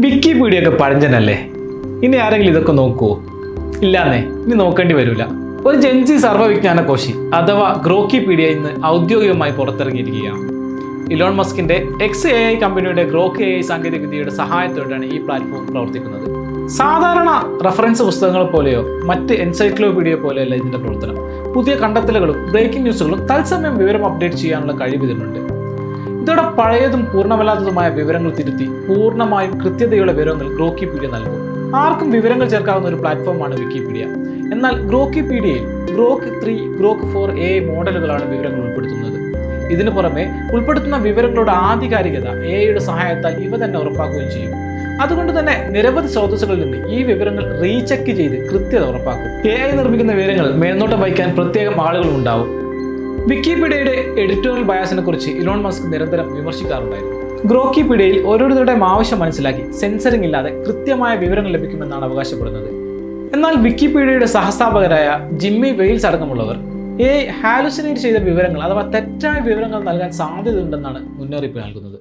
Wikipedia ഒക്കെ പഴഞ്ചനല്ലേ? ഇനി ആരെങ്കിലും ഇതൊക്കെ നോക്കുവോ? ഇല്ലാന്നേ ഇനി നോക്കേണ്ടി വരില്ല ഒരു ജെൻസി സർവവിജ്ഞാന കോശി അഥവാ ഗ്രോക്കിപീഡിയ ഇന്ന് ഔദ്യോഗികമായി പുറത്തിറങ്ങിയിരിക്കുകയാണ്. ഇലോൺ മസ്കിന്റെ എക്സ് എ ഐ കമ്പനിയുടെ ഗ്രോക്ക് എ ഐ സാങ്കേതികവിദ്യയുടെ സഹായത്തോടെയാണ് ഈ പ്ലാറ്റ്ഫോം പ്രവർത്തിക്കുന്നത്. സാധാരണ റഫറൻസ് പുസ്തകങ്ങൾ പോലെയോ മറ്റ് എൻസൈക്ലോപീഡിയ പോലെയല്ല ഇതിന്റെ പ്രവർത്തനം. പുതിയ കണ്ടെത്തലുകളും ബ്രേക്കിംഗ് ന്യൂസുകളും തത്സമയം വിവരം അപ്ഡേറ്റ് ചെയ്യാനുള്ള കഴിവ് ഇതിനുണ്ട്. ഇതോടെ പഴയതും പൂർണമല്ലാത്തതുമായ വിവരങ്ങൾ തിരുത്തി പൂർണമായും കൃത്യതയുള്ള വിവരങ്ങൾ ഗ്രോക്കിപീഡിയ നൽകും. ആർക്കും വിവരങ്ങൾ ചേർക്കാവുന്ന ഒരു പ്ലാറ്റ്ഫോമാണ് വിക്കിപീഡിയ. എന്നാൽ ഗ്രോക്കിപീഡിയയിൽ Grok three Grok four A മോഡലുകളാണ് വിവരങ്ങൾ ഉൾപ്പെടുത്തുന്നത്. ഇതിനു പുറമെ ഉൾപ്പെടുത്തുന്ന വിവരങ്ങളുടെ ആധികാരികത എ ഐയുടെ സഹായത്താൽ ഇവ തന്നെ ഉറപ്പാക്കുകയും ചെയ്യും. അതുകൊണ്ട് തന്നെ നിരവധി സ്രോതസ്സുകളിൽ നിന്ന് ഈ വിവരങ്ങൾ റീചെക്ക് ചെയ്ത് കൃത്യത ഉറപ്പാക്കും. എ നിർമ്മിക്കുന്ന വിവരങ്ങൾ മേൽനോട്ടം വഹിക്കാൻ പ്രത്യേകം ആളുകളും ഉണ്ടാവും വിക്കിപീഡിയയുടെ എഡിറ്റോറിയൽ ബയാസിനെ കുറിച്ച് ഇലോൺ മസ്ക് നിരന്തരം വിമർശിക്കാറുണ്ടായിരുന്നു. ഗ്രോക്കിപീഡിയയിൽ ഓരോരുത്തരുടെയും ആവശ്യം മനസ്സിലാക്കി സെൻസറിംഗ് ഇല്ലാതെ കൃത്യമായ വിവരങ്ങൾ ലഭിക്കുമെന്നാണ് അവകാശപ്പെടുന്നത്. എന്നാൽ വിക്കിപീഡിയയുടെ സഹസ്ഥാപകരായ ജിമ്മി വെയിൽസ് അടക്കമുള്ളവർ എ ഹാലുസിനേറ്റ് ചെയ്ത വിവരങ്ങൾ അഥവാ തെറ്റായ വിവരങ്ങൾ നൽകാൻ സാധ്യതയുണ്ടെന്നാണ് മുന്നറിയിപ്പ് നൽകുന്നത്.